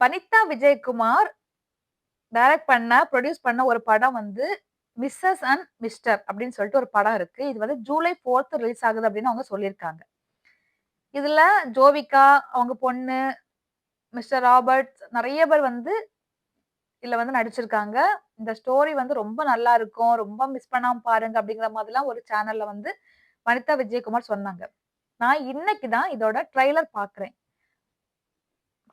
Vanitha Vijayakumar direct பண்ண, produce பண்ண ஒரு படம் வந்து மிஸ்ஸஸ் அண்ட் மிஸ்டர் அப்படின்னு சொல்லிட்டு ஒரு படம் இருக்கு. இது வந்து ஜூலை ஃபோர்த்து ரிலீஸ் ஆகுது அப்படின்னு அவங்க சொல்லியிருக்காங்க. இதுல ஜோவிகா, அவங்க பொண்ணு, மிஸ்டர் ராபர்ட்ஸ் நிறைய பேர் வந்து இதுல வந்து நடிச்சிருக்காங்க. இந்த ஸ்டோரி வந்து ரொம்ப நல்லா இருக்கும். ரொம்ப மிஸ் பண்ணாம பாருங்க அப்படிங்கிற மாதிரிலாம் ஒரு சேனல்ல வந்து வனிதா விஜயகுமார் சொன்னாங்க. நான் இன்னைக்கு தான் இதோட ட்ரெய்லர் பார்க்குறேன்.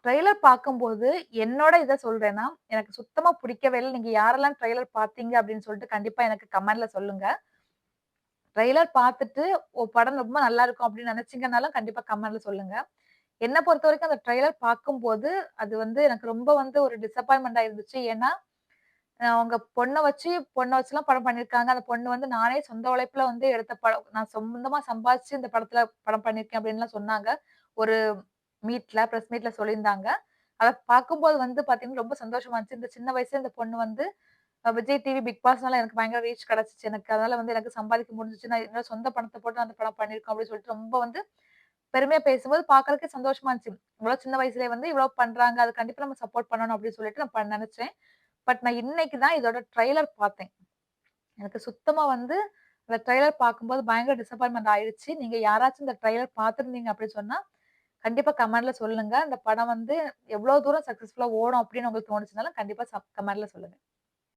ட்ரெய்லர் பார்க்கும்போது என்னோட இதை சொல்றேன்னா, எனக்கு சுத்தமா பிடிக்கவே இல்லை நீங்க யாரெல்லாம் ட்ரெய்லர் பார்த்தீங்க அப்படின்னு சொல்லிட்டு கண்டிப்பா எனக்கு கமெண்ட்ல சொல்லுங்க. ட்ரெய்லர் பார்த்துட்டு, "ஓ! படம் ரொம்ப நல்லா இருக்கும்" அப்படின்னு நெனச்சீங்கனாலும் கண்டிப்பா கமெண்ட்ல சொல்லுங்க. பொறுத்த வரைக்கும் அந்த ட்ரெய்லர் பார்க்கும்போது, அது வந்து எனக்கு ரொம்ப வந்து ஒரு டிசப்பாயின்மெண்ட் இருந்துச்சு. ஏன்னா, அவங்க பொண்ணை வச்சு பொண்ணை வச்சுலாம் படம் பண்ணியிருக்காங்க. அந்த பொண்ணு வந்து நானே சொந்த உழைப்புல வந்து எடுத்த படம். நான் சொந்தமா சம்பாதிச்சு இந்த படத்துல படம் பண்ணியிருக்கேன் அப்படின்லாம் சொன்னாங்க. ஒரு மீட்ல, ப்ரெஸ் மீட்ல சொல்லியிருந்தாங்க. அதை பார்க்கும்போது வந்து பார்த்தீங்கன்னா, ரொம்ப சந்தோஷமா இருந்துச்சு. இந்த சின்ன வயசுல இந்த பொண்ணு வந்து விஜய் டிவி, பிக் பாஸ்னால எனக்கு பயங்கர ரீச் கிடைச்சிச்சு எனக்கு. அதனால வந்து எனக்கு சம்பாதிக்க முடிஞ்சிச்சு நான் என்னோட சொந்த பணத்தை போட்டு அந்த படம் பண்ணியிருக்கோம் அப்படின்னு சொல்லிட்டு ரொம்ப வந்து பெருமையா பேசும்போது பாக்குறதுக்கு சந்தோஷமா இருந்துச்சு. இவ்வளோ சின்ன வயசுலயே வந்து இவ்வளோ பண்றாங்க. அது கண்டிப்பா நம்ம சப்போர்ட் பண்ணணும் அப்படின்னு சொல்லிட்டு நான் நினைச்சேன் பட் நான் இன்னைக்கு தான் இதோட ட்ரெய்லர் பார்த்தேன். எனக்கு சுத்தமா வந்து அந்த ட்ரெய்லர் பார்க்கும்போது பயங்கர டிசப்பாயின்மெண்ட் ஆயிடுச்சு. நீங்க யாராச்சும் இந்த ட்ரெய்லர் பார்த்துருந்தீங்க அப்படின்னு சொன்னா, கண்டிப்பா கமெண்ட்ல சொல்லுங்க. இந்த படம் வந்து எவ்வளோ தூரம் சக்சஸ்ஃபுல்லா ஓடும் அப்படின்னு உங்களுக்கு தோணுச்சுனாலும் கண்டிப்பா சப் கமெண்ட்ல சொல்லுங்க.